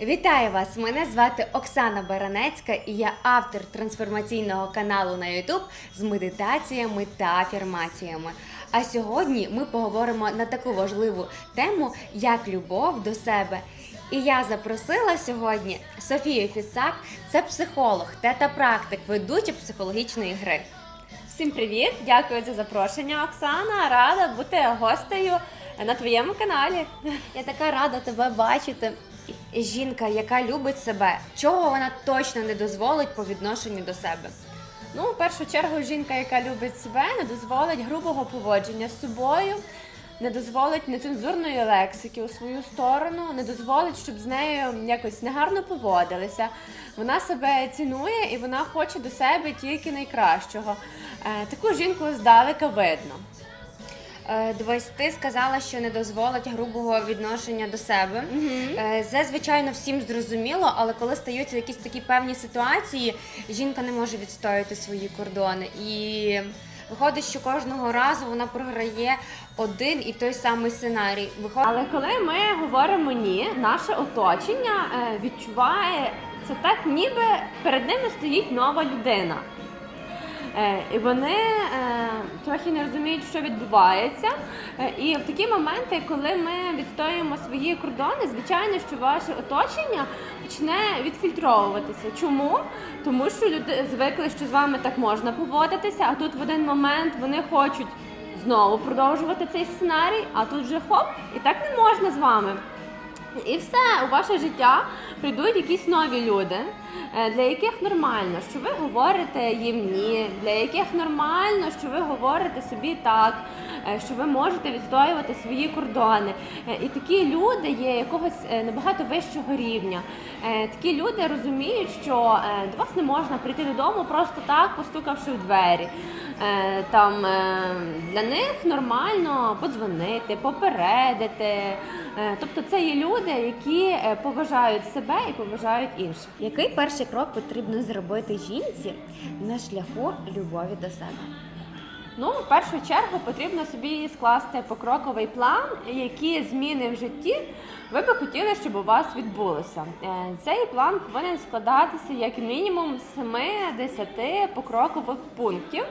Вітаю вас! Мене звати Оксана Баранецька і я автор трансформаційного каналу на YouTube з медитаціями та афірмаціями. А сьогодні ми поговоримо на таку важливу тему, як любов до себе. І я запросила сьогодні Софію Фісак, це психолог, тета-практик, ведуча психологічної гри. Всім привіт! Дякую за запрошення, Оксана. Рада бути гостею на твоєму каналі. Я така рада тебе бачити. Жінка, яка любить себе, чого вона точно не дозволить по відношенню до себе. Ну, в першу чергу, жінка, яка любить себе, не дозволить грубого поводження з собою, не дозволить нецензурної лексики у свою сторону, не дозволить, щоб з нею якось негарно поводилися. Вона себе цінує і вона хоче до себе тільки найкращого. Е, Таку жінку здалека видно. Е, Дивись, ти сказала, що не дозволить грубого відношення до себе. Е, Це, звичайно, всім зрозуміло, але коли стаються якісь такі певні ситуації, жінка не може відстояти свої кордони. І виходить, що кожного разу вона програє один і той самий сценарій. Виходить, Але коли ми говоримо ні, наше оточення е, відчуває це так, ніби перед ними стоїть нова людина. Е, І вони е, трохи не розуміють, що відбувається. Е, І в такі моменти, коли ми відстоюємо свої кордони, звичайно, що ваше оточення почне відфільтровуватися. Чому? Тому що люди звикли, що з вами так можна поводитися, а тут в один момент вони хочуть знову продовжувати цей сценарій, а тут вже хоп, і так не можна з вами. І все, у ваше життя прийдуть якісь нові люди, для яких нормально, що ви говорите їм ні, для яких нормально, що ви говорите собі так, е, що ви можете відстоювати свої кордони. Е, І такі люди є якогось е, набагато вищого рівня. Е, Такі люди розуміють, що е, до вас не можна прийти додому просто так, постукавши в двері. Е, Там е, для них нормально подзвонити, попередити. Е, Тобто це є люди, які е, поважають себе і поважають інших. який перший крок потрібно зробити жінці на шляху любові до себе? Ну, в першу чергу потрібно собі скласти покроковий план, які зміни в житті ви би хотіли, щоб у вас відбулося. Е, Цей план повинен складатися як мінімум з 7-10 покрокових пунктів.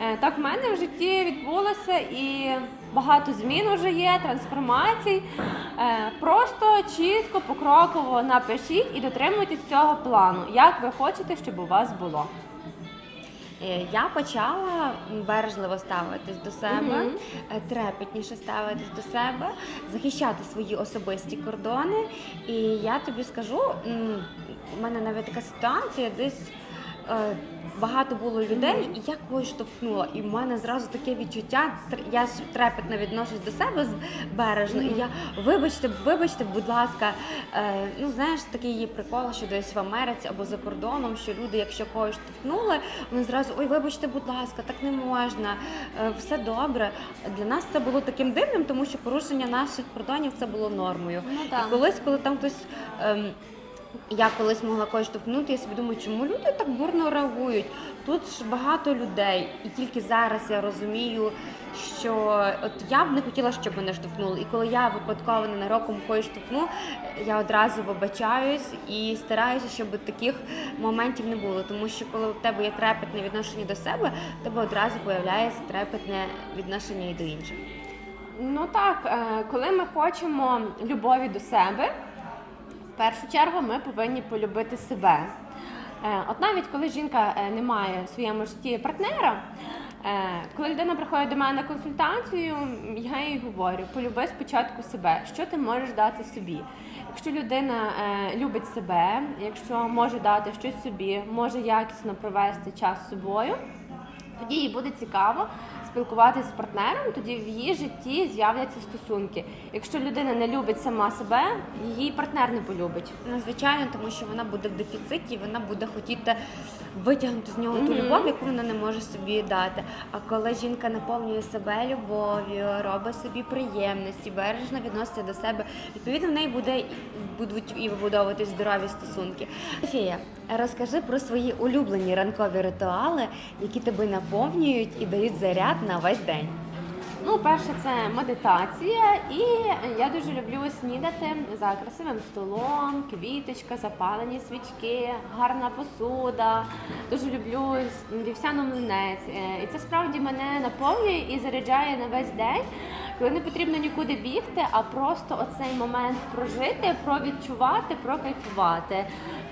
Е, Так в мене в житті відбулося і багато змін вже є, трансформацій. Е, Просто чітко, покроково напишіть і дотримуйтесь цього плану, як ви хочете, щоб у вас було. Е, Я почала бережливо ставитись до себе, Мгм. е, трепетніше ставитись до себе, захищати свої особисті кордони. І я тобі скажу, у мене навіть така ситуація, десь багато було людей, і я когось штовхнула. І в мене зразу таке відчуття. Я ж трепетно відношусь до себе з- бережно. І я вибачте, вибачте, будь ласка, е, ну знаєш, такий є прикол, що десь в Америці або за кордоном, що люди, якщо когось штовхнули, вони зразу ой, вибачте, будь ласка, так не можна, е, все добре. Для нас це було таким дивним, тому що порушення наших кордонів це було нормою. Ну, так. І колись, коли там хтось. ем, я колись могла когось штовхнути, я собі думаю, чому люди так бурно реагують? Тут ж багато людей, і тільки зараз я розумію, що от я б не хотіла, щоб мене штовхнули. І коли я випадково ненароком когось штовхну, я одразу вибачаюсь і стараюся, щоб таких моментів не було. Тому що коли у тебе є трепетне відношення до себе, у тебе одразу появляється трепетне відношення і до інших. Ну так, е, коли ми хочемо любові до себе, в першу чергу ми повинні полюбити себе. Е, От навіть коли жінка е, не має в своєму житті партнера, е, коли людина приходить до мене на консультацію, я їй говорю: полюби спочатку себе, що ти можеш дати собі. Якщо людина любить себе, якщо може дати щось собі, може якісно провести час з собою, тоді їй буде цікаво спілкуватися з партнером, тоді в її житті з'являться стосунки. Якщо людина не любить сама себе, її партнер не полюбить. Ну, звичайно, тому що вона буде в дефіциті, вона буде хотіти витягнути з нього ту Мгм. любов, яку вона не може собі дати. А коли жінка наповнює себе любов'ю, робить собі приємності, бережно відноситься до себе, відповідно в неї буде будуть і вибудовуватись здорові стосунки. Софія, розкажи про свої улюблені ранкові ритуали, які тебе наповнюють і дають заряд на весь день. Ну, перше, це медитація, і я дуже люблю снідати за красивим столом, квіточка, запалені свічки, гарна посуда. Дуже люблю вівсяну млинець. Е, І це справді мене наповнює і заряджає на весь день, коли не потрібно нікуди бігти, а просто оцей момент прожити, провідчувати, прокайфувати.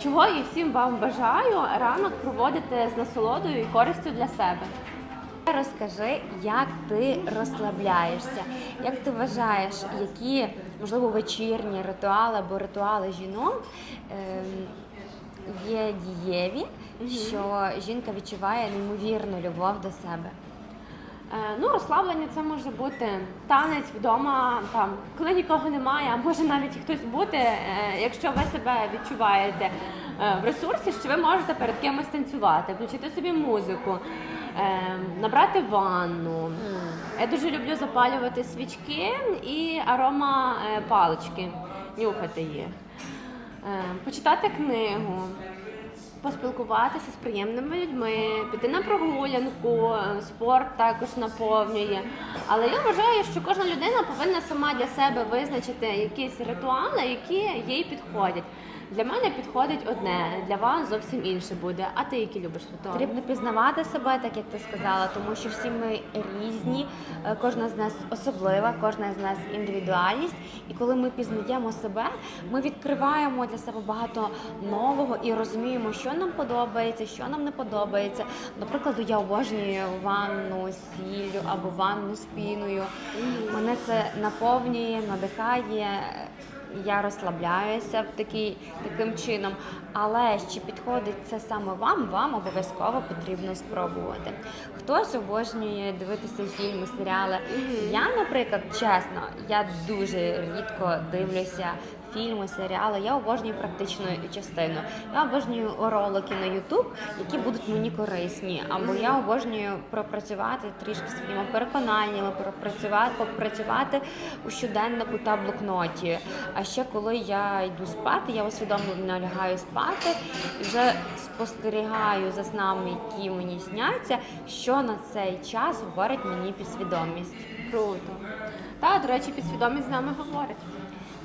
Чого і всім вам бажаю ранок проводити з насолодою і користю для себе. Розкажи, як ти розслабляєшся, як ти вважаєш, які можливо вечірні ритуали або ритуали жінок ем, є дієві, що жінка відчуває неймовірну любов до себе. Е, Ну, розслаблення це може бути танець вдома, там, коли нікого немає, а може навіть і хтось бути, е, якщо ви себе відчуваєте е, в ресурсі, що ви можете перед кимось танцювати, включити собі музику, набрати ванну. Я дуже люблю запалювати свічки і арома палички, нюхати їх, почитати книгу поспілкуватися з приємними людьми, піти на прогулянку, спорт також наповнює. Але я вважаю, що кожна людина повинна сама для себе визначити якісь ритуали, які їй підходять. Для мене підходить одне, для вас зовсім інше буде. А ти які любиш ритуали? Потрібно пізнавати себе, так як ти сказала, тому що всі ми різні, е, кожна з нас особлива, кожна з нас індивідуальність. І коли ми пізнаємо себе, ми відкриваємо для себе багато нового і розуміємо, що нам подобається, що нам не подобається. Наприклад, я обожнюю ванну з сіллю або ванну з піною. Мене це наповнює, надихає. Я розслабляюся в такий, таким чином. Але чи підходить це саме вам, вам обов'язково потрібно спробувати. Хтось обожнює дивитися фільми, серіали. Я, наприклад, чесно, я дуже рідко дивлюся фільми, серіали. Я обожнюю практичну частину. Я обожнюю ролики на YouTube, які будуть мені корисні. Або я обожнюю пропрацювати трішки своїми переконаннями, пропрацювати, попрацювати у щоденнику та блокноті. А ще коли я йду спати, я усвідомлено лягаю спати і вже спостерігаю за снами, які мені сняться, що на цей час говорить мені підсвідомість. Круто. Та, до речі, підсвідомість з нами говорить.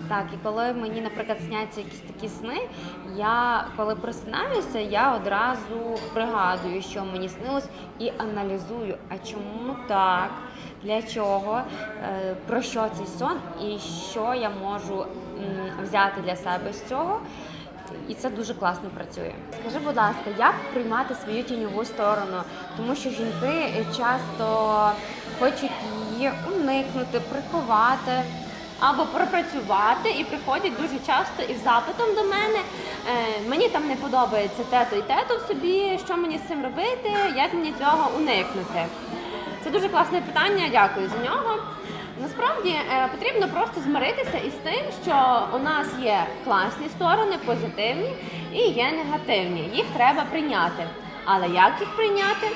Так, і коли мені, наприклад, сняться якісь такі сни, я коли просинаюся, я одразу пригадую, що мені снилось, і аналізую, а чому так, для чого, е, про що цей сон і що я можу взяти для себе з цього. І це дуже класно працює. Скажи, будь ласка, як приймати свою тіньову сторону? Тому що жінки часто хочуть її уникнути, приховати. Або пропрацювати і приходять дуже часто із запитом до мене. Е, мені там не подобається тето і тето в собі. Що мені з цим робити? Як мені цього уникнути? Це дуже класне питання. Дякую за нього. Насправді е, потрібно просто змиритися із тим, що у нас є класні сторони, позитивні і є негативні. Їх треба прийняти. Але як їх прийняти?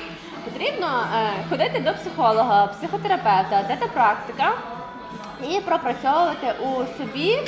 Потрібно е, ходити до психолога, психотерапевта, тета-практика і пропрацьовувати у собі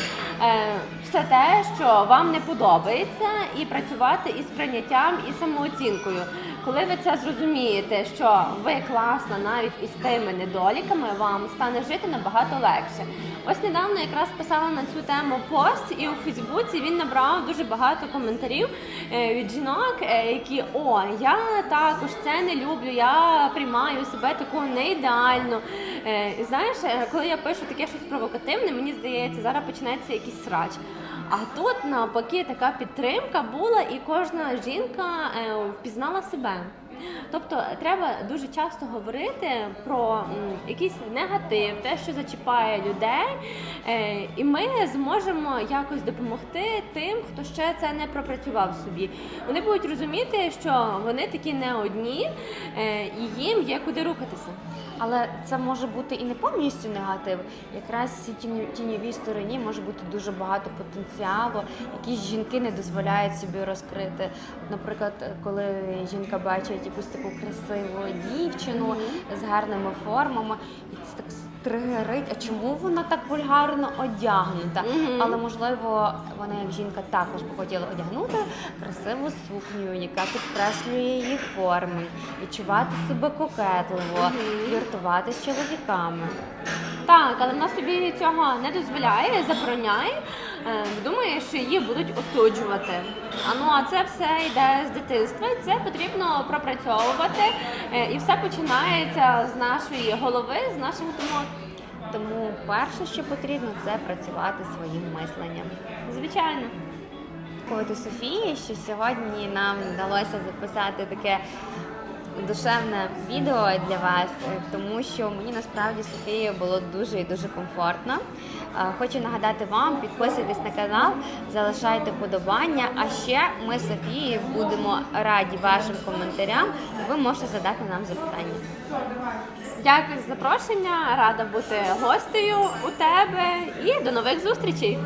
все те, що вам не подобається, і працювати із прийняттям і самооцінкою. Коли ви це зрозумієте, що ви класна навіть із тими недоліками, вам стане жити набагато легше. Ось недавно якраз писала на цю тему пост, і у Фейсбуці він набрав дуже багато коментарів е, від жінок, е, які о, я також це не люблю, я приймаю себе таку не ідеальну. Е, знаєш, е, коли я пишу таке щось провокативне, мені здається, зараз почнеться якийсь срач. А тут навпаки така підтримка була, і кожна жінка е, впізнала себе. Тобто треба дуже часто говорити про якийсь негатив, те, що зачіпає людей, е, і ми зможемо якось допомогти тим, хто ще це не пропрацював собі. Вони будуть розуміти, що вони такі не одні, е, і їм є куди рухатися. Але це може бути і не повністю негатив. Якраз в цій тіньовій стороні може бути дуже багато потенціалу, якісь жінки не дозволяють собі розкрити. Наприклад, коли жінка бачить якусь таку красиву дівчину з гарними формами, і це так тригерить, а чому вона так вульгарно одягнута? Мгм. Але можливо, вона як жінка також би хотіла одягнути красиву сукню, яка підкреслює її форми, відчувати себе кокетливо, фліртувати з чоловіками. Так, але вона собі цього не дозволяє, забороняє, думає, що її будуть осуджувати. А ну а це все йде з дитинства, і це потрібно пропрацьовувати. е, І все починається з нашої голови, з наших думок. Тому перше, що потрібно, це працювати своїм мисленням. Звичайно. Дякувати Софії, що сьогодні нам вдалося записати таке душевне відео для вас, тому що мені насправді з Софією було дуже і дуже комфортно. Хочу нагадати вам, підписуйтесь на канал, залишайте подобання. А ще ми з Софією будемо раді вашим коментарям, ви можете задати нам запитання. Дякую за запрошення, рада бути гостею у тебе і до нових зустрічей.